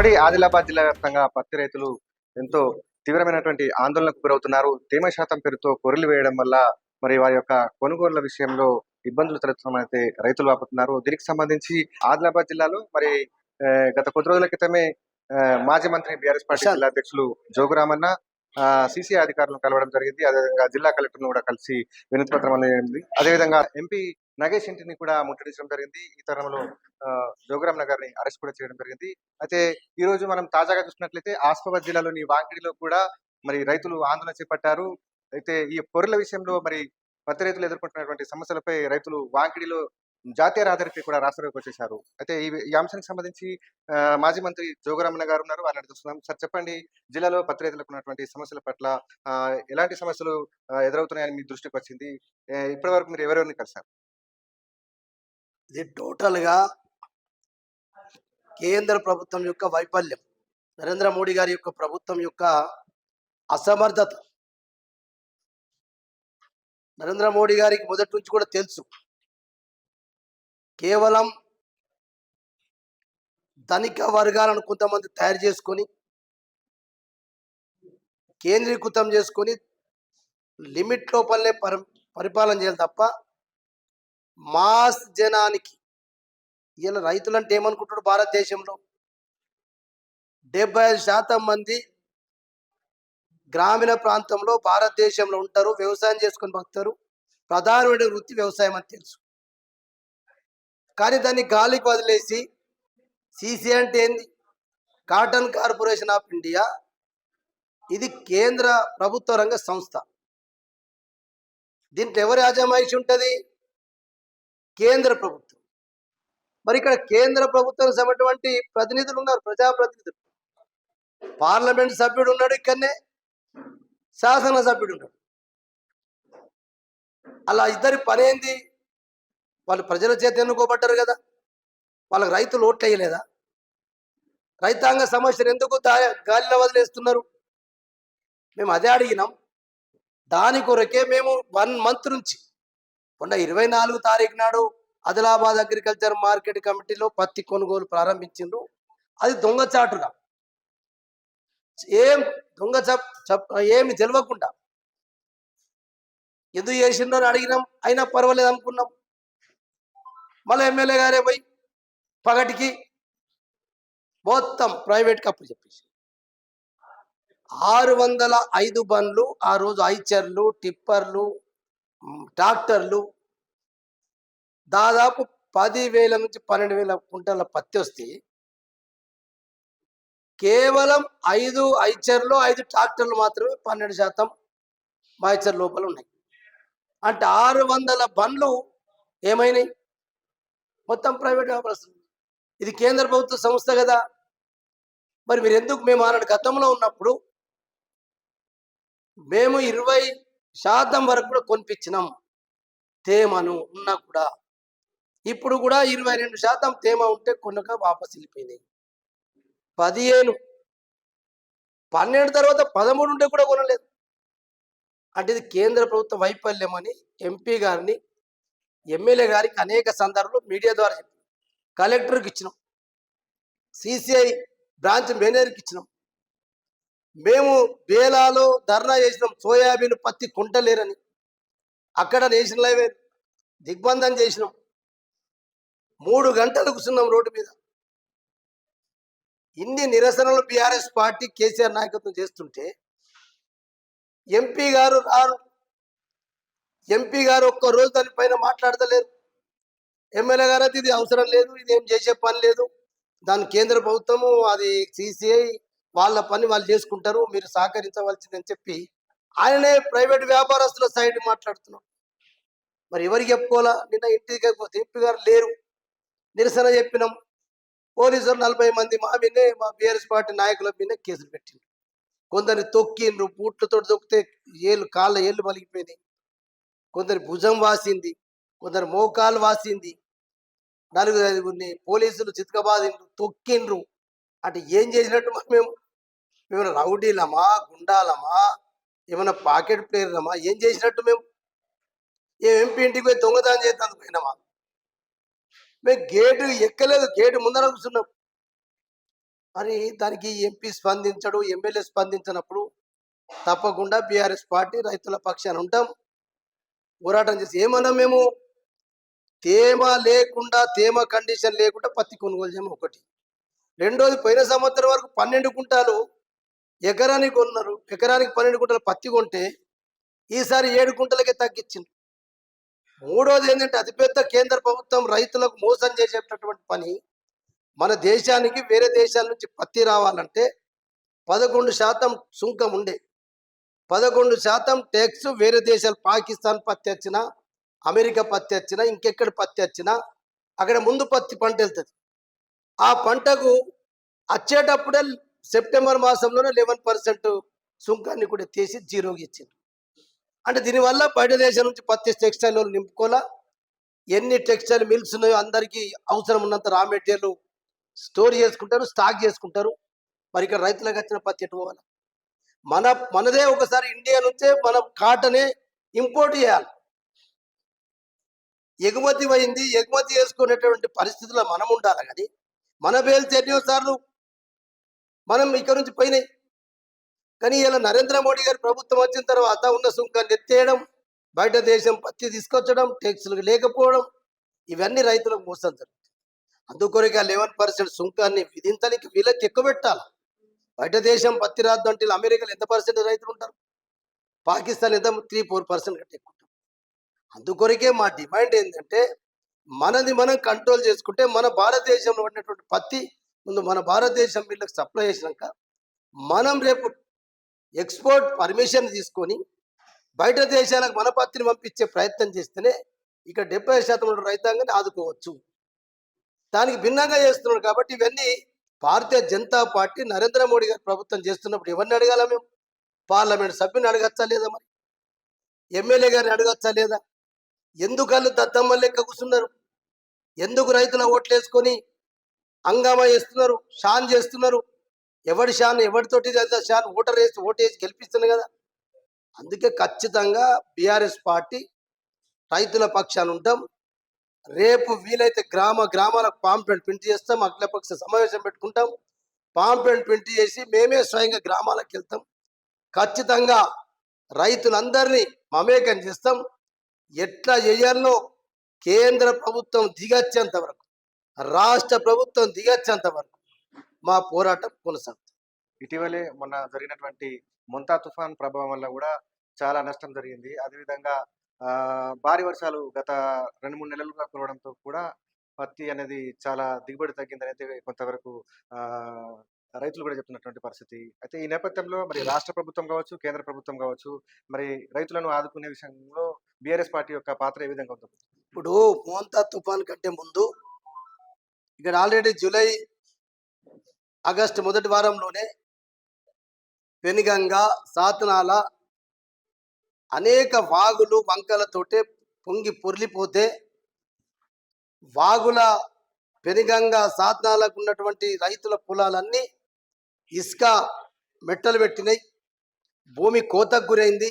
ఉమ్మడి ఆదిలాబాద్ జిల్లా వ్యాప్తంగా పత్తి రైతులు ఎంతో తీవ్రమైనటువంటి ఆందోళనకు గురవుతున్నారు. తేమ శాతం పేరుతో కొరలు వేయడం వల్ల మరి వారి యొక్క కొనుగోళ్ళ విషయంలో ఇబ్బందులు తలెత్తున్నామైతే రైతులు వాపుతున్నారు. దీనికి సంబంధించి ఆదిలాబాద్ జిల్లాలో మరి గత కొద్ది రోజుల క్రితమే మాజీ మంత్రి బీఆర్ఎస్ పార్టీ. జిల్లా అధ్యక్షులు జోగురామన్న సిసి అధికారులను కలవడం జరిగింది. అదేవిధంగా జిల్లా కలెక్టర్ను కూడా కలిసి వినతి పత్రం అనేది అదేవిధంగా ఎంపీ నగేష్ ఇంటిని కూడా ముట్టడించడం జరిగింది. ఈ తరుణంలో ఆ, జోగురామ్ నగర్ని అరెస్ట్ కూడా చేయడం జరిగింది. అయితే ఈ రోజు మనం తాజాగా చూసినట్లయితే ఆస్మాబాద్ జిల్లాలోని వాంకిడిలో కూడా మరి రైతులు ఆందోళన చేపట్టారు. అయితే ఈ పొరుల విషయంలో మరి పత్తి రైతులు ఎదుర్కొంటున్నటువంటి సమస్యలపై రైతులు వాంకిడిలో జాతీయ రహదారికి కూడా రాష్ట్రంలోకి వచ్చేసారు అయితే ఈ అంశానికి సంబంధించి మాజీ మంత్రి జోగరామన్న గారు ఉన్నారు. వారిని చూస్తున్నాం సార్ చెప్పండి. జిల్లాలో పత్తి రైతులకు ఉన్నటువంటి సమస్యల పట్ల ఎలాంటి సమస్యలు ఎదురవుతున్నాయని మీ దృష్టికి వచ్చింది? ఇప్పటివరకు ఇప్పటి వరకు మీరు ఎవరెవరిని కలిసారు ఇది టోటల్గా కేంద్ర ప్రభుత్వం యొక్క వైఫల్యం. నరేంద్ర మోడీ గారి యొక్క ప్రభుత్వం యొక్క అసమర్థత. నరేంద్ర మోడీ గారికి మొదటి నుంచి కూడా తెలుసు. కేవలం ధనిక వర్గాలను కొంతమంది తయారు చేసుకొని కేంద్రీకృతం చేసుకొని లిమిట్ లోపలనే పరి పరిపాలన చేయాలి తప్ప మాస్ జనానికి. ఈయన రైతులంటే ఏమనుకుంటాడు భారతదేశంలో? డెబ్బై ఐదు శాతం మంది గ్రామీణ ప్రాంతంలో భారతదేశంలో ఉంటారు వ్యవసాయం చేసుకొని బతుకుతారు. ప్రధానమైన వృత్తి వ్యవసాయం అని తెలుసు. కానీ దాన్ని గాలికి వదిలేసి సీసీ అంటే ఏంది? Cotton corporation of India. ఇది కేంద్ర ప్రభుత్వ రంగ సంస్థ. దీంట్లో ఎవరి అజమాయిషి ఉంటుంది? కేంద్ర ప్రభుత్వం. మరి ఇక్కడ కేంద్ర ప్రభుత్వం సమటువంటి ప్రతినిధులు ఉన్నారు ప్రజాప్రతినిధులు. పార్లమెంట్ సభ్యుడు ఉన్నాడు ఇక్కడనే శాసన సభ్యుడు ఉన్నాడు. అలా ఇద్దరి పని ఏంది? వాళ్ళు ప్రజల చేత ఎన్నుకోబడ్డారు కదా. వాళ్ళకి రైతులు ఓట్లు రైతాంగ సమస్యలు ఎందుకు గాలిలో వదిలేస్తున్నారు? మేము అదే అడిగినాం. దాని కొరకే మేము వన్ మంత్ నుంచి మొన్న ఇరవై నాలుగు తారీఖు నాడు ఆదిలాబాద్ అగ్రికల్చర్ మార్కెట్ కమిటీలో పత్తి కొనుగోలు ప్రారంభించిండ్రు. అది దొంగచాటుగా ఏం దొంగ ఏమి తెలియకుండా ఎందుకు చేసిండ్రో అని అడిగినాం. అయినా పర్వాలేదు అనుకున్నాం. మళ్ళీ ఎమ్మెల్యే గారే పోయి పగటికి మొత్తం ప్రైవేట్ కప్పు చెప్పేసి ఆరు వందల ఐదు బండ్లు ఆ రోజు ఐచర్లు టిప్పర్లు డాక్టర్లు ట్రాక్టర్లు దాదాపు పది వేల నుంచి పన్నెండు వేల కుంటల పత్తి వస్తే కేవలం ఐదు ఐచర్లు ఐదు ట్రాక్టర్లు మాత్రమే పన్నెండు శాతం మాయిచర్ లోపల ఉన్నాయి. అంటే ఆరు వందల బండ్లు ఏమైనాయి? మొత్తం ప్రైవేట్ వ్యాపారస్తులు. ఇది కేంద్ర ప్రభుత్వ సంస్థ కదా. మరి మీరు ఎందుకు మేము ఆనాడు గతంలో ఉన్నప్పుడు మేము ఇరవై శాతం వరకు కూడా కొనిపించినాం. తేమను ఉన్నా కూడా. ఇప్పుడు కూడా ఇరవై రెండు శాతం తేమ ఉంటే కొనక వాపసు వెళ్ళిపోయినాయి. పదిహేను పన్నెండు తర్వాత పదమూడు ఉంటే కూడా కొనలేదు. అంటే ఇది కేంద్ర ప్రభుత్వ వైఫల్యం అని ఎంపీ గారిని ఎమ్మెల్యే గారికి అనేక సందర్భాలు మీడియా ద్వారా చెప్పాం కలెక్టర్కి ఇచ్చినాం. సిసిఐ బ్రాంచ్ మేనేజర్కి ఇచ్చినాం. మేము బేలాలో ధర్నా చేసినాం. సోయాబీన్ పత్తి కుంటలేరని. అక్కడ నేషనల్ హైవే దిగ్బంధం చేసినాం. మూడు గంటలు కూర్చున్నాం రోడ్డు మీద. ఇన్ని నిరసనలు బీఆర్ఎస్ పార్టీ కేసీఆర్ నాయకత్వం చేస్తుంటే ఎంపీ గారు రారు. ఎంపీ గారు ఒక్క రోజు దానిపైన మాట్లాడతలేరు. ఎమ్మెల్యే గారు అయితే ఇది అవసరం లేదు ఇది ఏం చేసే పని లేదు. దాని కేంద్ర ప్రభుత్వము అది సిసిఐ వాళ్ళ పని వాళ్ళు చేసుకుంటారు మీరు సహకరించవలసిందని చెప్పి ఆయననే ప్రైవేట్ వ్యాపారస్తుల సైడ్ మాట్లాడుతున్నాం మరి ఎవరికి చెప్పుకోవాలా? నిన్న ఇంటికి పోతే ఎంపీ గారు లేరు. నిరసన చెప్పినాం పోలీసులు నలభై మంది మా మీదే మా బీఆర్ఎస్ పార్టీ నాయకుల మీద కేసులు పెట్టిండ్రు. కొందరిని తొక్కిండ్రు బూట్లతో తొక్కితే ఏళ్ళు కాళ్ళ ఏళ్ళు పలిగిపోయినాయి. కొందరి భుజం వాసింది కొందరు మోకాలు వాసింది. నలుగురు ఐదుగురిని పోలీసులు చితకబాదిండ్రు తొక్కిండ్రు. అంటే ఏం చేసినట్టు మేము మేము రౌడీలమా గుండాలమా ఏమైనా పాకెట్ ప్లేయర్లమా ఏం చేసినట్టు మేము ఏ ఎంపీ ఇంటికి పోయి దొంగతనం చేస్తాను పోయినామా? మేము గేటు ఎక్కలేదు గేటు ముందర కూర్చున్నాం. మరి దానికి ఎంపీ స్పందించడు ఎమ్మెల్యే స్పందించినప్పుడు తప్పకుండా బీఆర్ఎస్ పార్టీ రైతుల పక్షాన ఉంటాం. పోరాటం చేసి ఏమన్నా మేము తేమ లేకుండా తేమ కండిషన్ లేకుండా పత్తి కొనుగోలు చేయము ఒకటి. రెండోది పోయిన సంవత్సరం వరకు పన్నెండు కుంటాలు ఎకరానికి కొన్నారు. ఎకరానికి పన్నెండు గుంటలు పత్తి కొంటే ఈసారి ఏడు కుంటలకే తగ్గించింది మూడోది ఏంటంటే అతిపెద్ద కేంద్ర ప్రభుత్వం రైతులకు మోసం చేసేటటువంటి పని మన దేశానికి వేరే దేశాల నుంచి పత్తి రావాలంటే పదకొండు శాతం సుంకం ఉండే. పదకొండు శాతం ట్యాక్స్ వేరే దేశాలు పాకిస్తాన్ పత్తి వచ్చినా అమెరికా పత్తి వచ్చినా ఇంకెక్కడ పత్తి వచ్చినా అక్కడ ముందు పత్తి పంట వెళ్తుంది ఆ పంటకు వచ్చేటప్పుడే సెప్టెంబర్ మాసంలోనే లెవెన్ పర్సెంట్ సుంకాన్ని కూడా తీసి జీరోకి ఇచ్చింది. అంటే దీనివల్ల బయట దేశం నుంచి పత్తి టెక్స్టైల్ వాళ్ళు నింపుకోలా ఎన్ని టెక్స్టైల్ మిల్స్ ఉన్నాయో అందరికీ అవసరం ఉన్నంత రా మెటీరియల్ స్టోర్ చేసుకుంటారు స్టాక్ చేసుకుంటారు. మరి ఇక్కడ రైతులకు వచ్చిన పత్తి ఎటు పోవాలి? మన మనదే ఒకసారి ఇండియా నుంచే మనం కాటనే ఇంపోర్ట్ చేయాలి. ఎగుమతి అయింది ఎగుమతి చేసుకునేటువంటి పరిస్థితుల్లో మనం ఉండాలి కానీ మన పేరు ఎన్నో సార్లు మనం ఇక్కడ నుంచి పోయినాయి. కానీ ఇలా నరేంద్ర మోడీ గారి ప్రభుత్వం వచ్చిన తర్వాత ఉన్న సుంకాన్ని ఎత్తేయడం బయట దేశం పత్తి తీసుకొచ్చడం ట్యాక్సులు లేకపోవడం ఇవన్నీ రైతులకు మోసం జరుగుతుంది. అందుకొరకే లెవెన్ పర్సెంట్ సుంకాన్ని విధించడానికి వీళ్ళకి ఎక్కువ పెట్టాలి? బయట దేశం పత్తి రాద్దు అంటే అమెరికాలో ఎంత పర్సెంట్ రైతులు ఉంటారు? పాకిస్తాన్ ఎంత? త్రీ ఫోర్ పర్సెంట్ కంటే ఎక్కువ ఉంటారు అందుకొరకే మా డిమాండ్ ఏంటంటే మనది మనం కంట్రోల్ చేసుకుంటే మన భారతదేశంలో ఉన్నటువంటి పత్తి ముందు మన భారతదేశం వీళ్ళకి సప్లై చేసినాక మనం రేపు ఎక్స్పోర్ట్ పర్మిషన్ తీసుకొని బయట దేశాలకు మన పత్తిని పంపించే ప్రయత్నం చేస్తేనే ఇక్కడ డెబ్బై శాతం ఉన్న రైతాంగాన్ని ఆదుకోవచ్చు. దానికి భిన్నంగా చేస్తున్నాడు కాబట్టి ఇవన్నీ భారతీయ జనతా పార్టీ నరేంద్ర మోడీ గారి ప్రభుత్వం చేస్తున్నప్పుడు ఎవరిని అడగాల మేము? పార్లమెంట్ సభ్యుని అడగచ్చా లేదా మరి? ఎమ్మెల్యే గారిని అడగచ్చా లేదా? ఎందుకల్లు దద్దమ్మ లెక్క కూర్చున్నారు? ఎందుకు రైతుల ఓట్లు వేసుకొని హంగామా చేస్తున్నారు షాన్ చేస్తున్నారు? ఎవడి షాన్ ఎవరితోటి షాన్? ఓటర్ వేసి ఓటు వేసి గెలిపిస్తున్నారు కదా. అందుకే ఖచ్చితంగా బీఆర్ఎస్ పార్టీ రైతుల పక్షాన్ని ఉంటాం. రేపు వీలైతే గ్రామ గ్రామాలకు పాంప్లెంట్ ప్రింట్ చేస్తాం అఖిలపక్ష సమావేశం పెట్టుకుంటాం. పాంప్లెంట్ ప్రింట్ చేసి మేమే స్వయంగా గ్రామాలకు వెళ్తాం. ఖచ్చితంగా రైతులందరినీ మమేకం చేస్తాం. ఎట్లా చేయాలో కేంద్ర ప్రభుత్వం దిగచ్చేంత వరకు రాష్ట్ర ప్రభుత్వం దిగచ్చేంత వరకు మా పోరాటం కొనసాగుతుంది. ఇటీవలే మొన్న జరిగినటువంటి మొంతా తుఫాన్ ప్రభావం వల్ల కూడా చాలా నష్టం జరిగింది. అదేవిధంగా ఆ, భారీ వర్షాలు గత రెండు మూడు నెలలుగా కురవడంతో కూడా పత్తి అనేది చాలా దిగుబడి తగ్గిందని అయితే కొంతవరకు రైతులు కూడా చెప్తున్నటువంటి పరిస్థితి. అయితే ఈ నేపథ్యంలో మరి రాష్ట్ర ప్రభుత్వం కావచ్చు కేంద్ర ప్రభుత్వం కావచ్చు మరి రైతులను ఆదుకునే విషయంలో బీఆర్ఎస్ పార్టీ యొక్క పాత్ర ఏ విధంగా ఉంటుంది ఇప్పుడు మోంతా తుఫాన్ కంటే ముందు ఇక్కడ ఆల్రెడీ జూలై ఆగస్టు మొదటి వారంలోనే పెనుగంగ సాతనాల అనేక వాగులు వంకలతోటే పొంగి పొర్లిపోతే వాగుల పెనుగంగ సాతనాలకు ఉన్నటువంటి రైతుల పొలాలన్నీ ఇసుక మెట్టలు పెట్టినాయి. భూమి కోతకు గురైంది.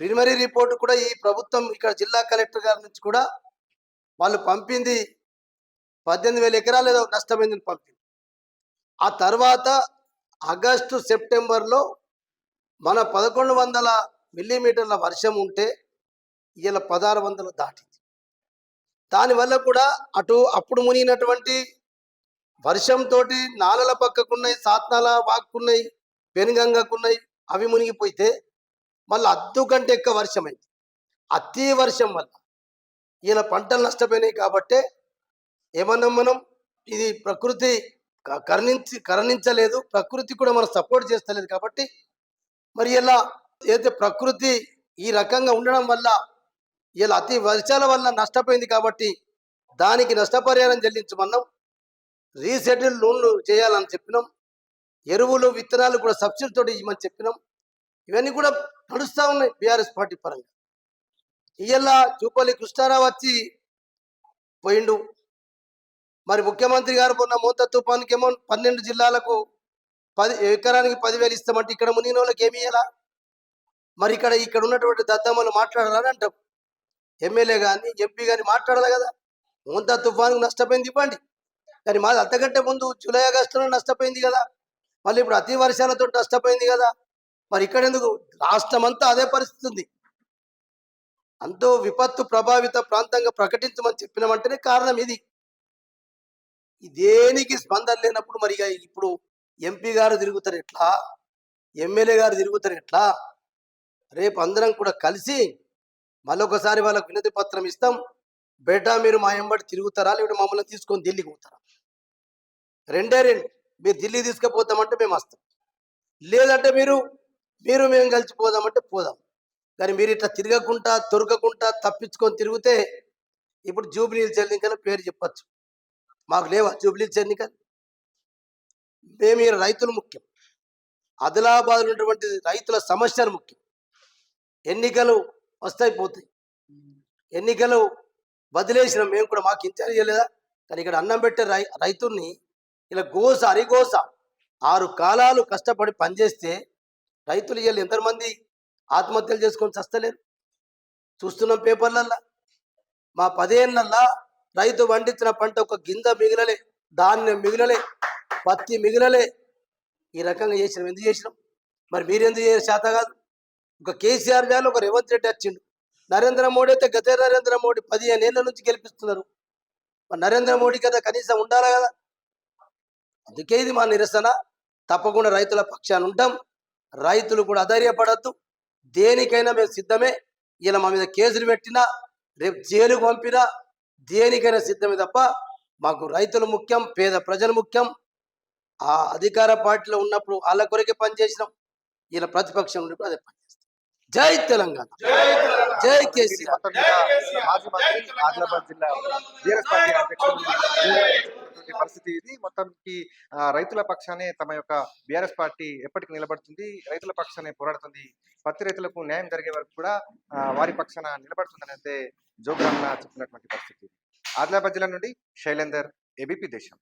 ప్రిలిమరీ రిపోర్ట్ కూడా ఈ ప్రభుత్వం ఇక్కడ జిల్లా కలెక్టర్ గారి నుంచి కూడా వాళ్ళు పంపింది పద్దెనిమిది వేల ఎకరాలు ఏదో నష్టమైందని పంపింది. ఆ తర్వాత ఆగస్టు సెప్టెంబర్లో మన పదకొండు వందల మిల్లీమీటర్ల వర్షం ఉంటే ఇలా పదహారు వందలు దాటింది. దానివల్ల కూడా అటు అప్పుడు మునిగినటువంటి వర్షంతో నాలల పక్కకున్నాయి సాత్నాల వాక్కున్నాయి పెనుగంగకున్నాయి అవి మునిగిపోతే మళ్ళీ అద్దు కంటే ఎక్కువ వర్షమైంది. అతి వర్షం వల్ల ఈయన పంటలు నష్టపోయినాయి కాబట్టే ఏమన్నాం మనం ఇది ప్రకృతి కరణించి కరుణించి కరుణించలేదు ప్రకృతి కూడా మనం సపోర్ట్ చేస్తలేదు కాబట్టి మరి ఇలా ఏదైతే ప్రకృతి ఈ రకంగా ఉండడం వల్ల ఇలా అతి వర్షాల వల్ల నష్టపోయింది కాబట్టి దానికి నష్టపరిహారం చెల్లించమన్నాం. రీసెటిల్ లోన్లు చేయాలని చెప్పినాం. ఎరువులు విత్తనాలు కూడా సబ్సిడీతో ఇవ్వమని చెప్పినాం. ఇవన్నీ కూడా నడుస్తూ ఉన్నాయి బీఆర్ఎస్ పార్టీ పరంగా. ఇయ్యల్లా చూపల్లి కృష్ణారావు వచ్చి పోయిండు. మరి ముఖ్యమంత్రి గారు మొన్న మూత తుఫాన్కి ఏమో పన్నెండు జిల్లాలకు పది ఎకరానికి పదివేలు ఇస్తామంటే ఇక్కడ మునిగిన వాళ్ళకి ఏమి ఇయ్యాలా? మరి ఇక్కడ ఇక్కడ ఉన్నటువంటి దద్దమ్మలు మాట్లాడాలని అంటాం. ఎమ్మెల్యే కానీ ఎంపీ కానీ మాట్లాడాలి కదా. మూత తుఫాన్కి నష్టపోయింది ఇవ్వండి. కానీ మాది అంతకంటే ముందు జూలై ఆగస్టులో నష్టపోయింది కదా. మళ్ళీ ఇప్పుడు అతి వర్షాలతో నష్టపోయింది కదా. మరి ఇక్కడ ఎందుకు రాష్ట్రం అంతా అదే పరిస్థితి ఉంది. అంతో విపత్తు ప్రభావిత ప్రాంతంగా ప్రకటించమని చెప్పినామంటేనే కారణం ఇది. దేనికి స్పందన లేనప్పుడు మరి ఇప్పుడు ఎంపీ గారు తిరుగుతారు ఎట్లా? ఎమ్మెల్యే గారు తిరుగుతారు ఎట్లా? రేపు అందరం కూడా కలిసి మళ్ళొకసారి వాళ్ళకు వినతి పత్రం ఇస్తాం. బేటా మీరు మా ఎంబడి తిరుగుతారా? లేకపోతే మమ్మల్ని తీసుకొని ఢిల్లీకి పోతారా? రెండే రెండు. మీరు ఢిల్లీ తీసుకుపోతామంటే మేము వస్తాం. లేదంటే మీరు మీరు మేము కలిసి పోదామంటే పోదాం. కానీ మీరు ఇట్లా తిరగకుండా దొరకకుండా తప్పించుకొని తిరిగితే ఇప్పుడు జూబ్లీహిల్స్ ఎన్నికల పేరు చెప్పచ్చు. మాకు లేవా జూబ్లీహిల్స్ ఎన్నికలు మేము ఈ రైతులు ముఖ్యం. ఆదిలాబాద్లో ఉన్నటువంటి రైతుల సమస్యలు ముఖ్యం. ఎన్నికలు వస్తాయి పోతాయి. ఎన్నికలు వదిలేసినాం మేము కూడా మాకు ఇన్ఛార్జ్ చేయలేదా? కానీ ఇక్కడ అన్నం పెట్టే రై రైతుల్ని ఇలా గోస అరిగోస ఆరు కాలాలు కష్టపడి పనిచేస్తే రైతులు ఇవాళ ఎంతమంది ఆత్మహత్యలు చేసుకొని చస్తలేరు? చూస్తున్నాం పేపర్లల్లా. మా పదేళ్ళల్లా రైతు పండించిన పంట ఒక గింజ మిగిలలే ధాన్యం మిగిలలే పత్తి మిగిలలే. ఈ రకంగా చేసినాం. ఎందుకు చేసినాం? మరి మీరెందుకు ఎందుకు శాత కాదు. ఒక కేసీఆర్ గారు ఒక రేవంత్ రెడ్డి వచ్చిండు. నరేంద్ర మోడీ అయితే గతే నరేంద్ర మోడీ పదిహేను ఏళ్ళ నుంచి గెలిపిస్తున్నారు. మరి నరేంద్ర మోడీ కదా కనీసం ఉండాలా కదా. అందుకే ఇది మా నిరసన. తప్పకుండా రైతుల పక్షాన ఉంటాం. రైతులు కూడా అధైర్యపడద్దు. దేనికైనా మేము సిద్ధమే. ఇలా మా మీద కేసులు పెట్టినా రేపు జైలుకు పంపినా దేనికైనా సిద్ధమే తప్ప మాకు రైతులు ముఖ్యం పేద ప్రజలు ముఖ్యం. ఆ అధికార పార్టీలో ఉన్నప్పుడు వాళ్ళ కొరకే పనిచేసినాం. ఇలా ప్రతిపక్షం ఉన్నప్పుడు అదే పనిచేస్తాం. జై తెలంగాణ. జై కేసీఆర్. మొత్తం మీద మాజీ మంత్రి ఆదిలాబాద్ జిల్లా బీఆర్ఎస్ పార్టీ అధ్యక్షుడు ఉన్నటువంటి పరిస్థితి ఇది. మొత్తంకి ఆ, రైతుల పక్షానే తమ యొక్క బీఆర్ఎస్ పార్టీ ఎప్పటికి నిలబడుతుంది రైతుల పక్షానే పోరాడుతుంది పత్తి రైతులకు న్యాయం జరిగే వరకు కూడా వారి పక్షాన నిలబడుతుందని అయితే జోగురామన్న చెప్పినటువంటి పరిస్థితి ఆదిలాబాద్ జిల్లా నుండి శైలేందర్ ఏబీపీ దేశం.